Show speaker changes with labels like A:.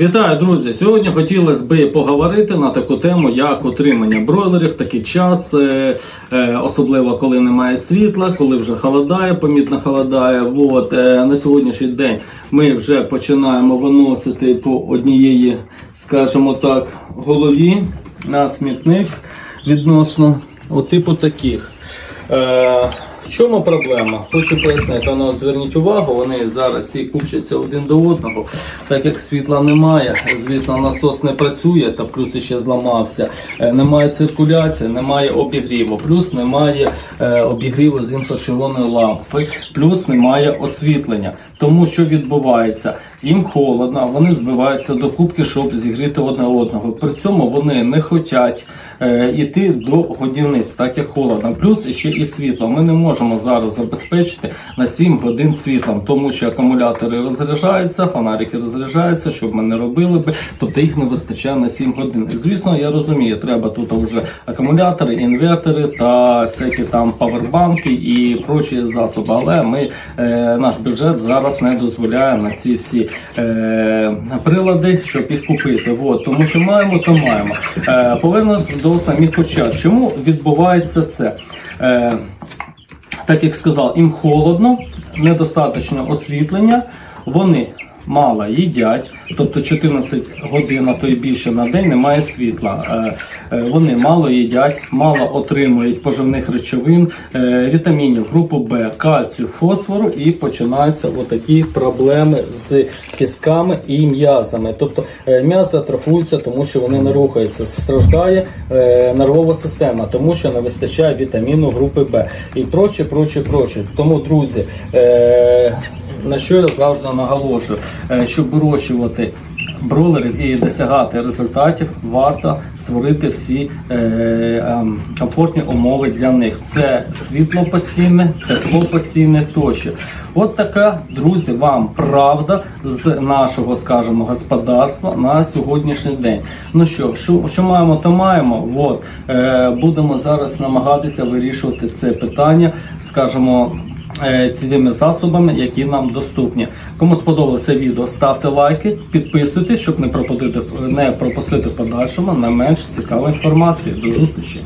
A: Вітаю, друзі! Сьогодні хотілося би поговорити на таку тему, як отримання бройлерів в такий час, е, е, особливо коли немає світла, коли вже холодає, помітно холодає. От, е, на сьогоднішній день ми вже починаємо виносити по однієї, скажімо так, голові на смітник відносно от типу таких. Е, в чому проблема? Хочу пояснити, ну, зверніть увагу, вони зараз всі купчаться один до одного, так як світла немає, звісно, насос не працює, та плюс ще зламався. Е, Немає циркуляції, немає обігріву, плюс немає е, обігріву з інфрачервоної лампи, плюс немає освітлення. Тому що відбувається? Їм холодно, вони збиваються до кубки, щоб зігріти одне одного. При цьому вони не хочуть е, йти до годівниць, так як холодно. Плюс ще і світло. Ми не можемо зараз забезпечити на 7 годин світлом, тому що акумулятори розряджаються, фонарики розряджаються, щоб ми не робили би, тобто їх не вистачає на 7 годин. І, звісно, я розумію, треба тут вже акумулятори, інвертори та всякі там павербанки і прочі засоби. Але ми е, наш бюджет зараз не дозволяє на ці всі е, прилади, щоб їх купити. От, тому що маємо, то маємо. Е, повернемось до самих почат. Чому відбувається це? Е, так як сказав, їм холодно, недостатньо освітлення, вони мало їдять, тобто 14 годин, а то й більше на день немає світла. Е, е, Вони мало їдять, мало отримують поживних речовин, е, вітамінів групи Б, кальцію, фосфору і починаються отакі проблеми з кістками і м'язами. Тобто м'язи атрофуються, тому що вони не рухаються. Страждає нервова система, тому що не вистачає вітаміну групи Б і проче, проче, проче. Тому, друзі, на що я завжди наголошую, Е, щоб вирощувати бролерів і досягати результатів, варто створити всі е, ем, комфортні умови для них. Це світло постійне, тепло постійне тощо. От така, друзі, вам правда з нашого, скажімо, господарства на сьогоднішній день. Ну що, що, що маємо, то маємо. От, е, будемо зараз намагатися вирішувати це питання, скажімо, е, тими засобами, які нам доступні. Кому сподобалося відео, ставте лайки, підписуйтесь, щоб не пропустити, не пропустити подальшому на менш цікаву інформацію. До зустрічі!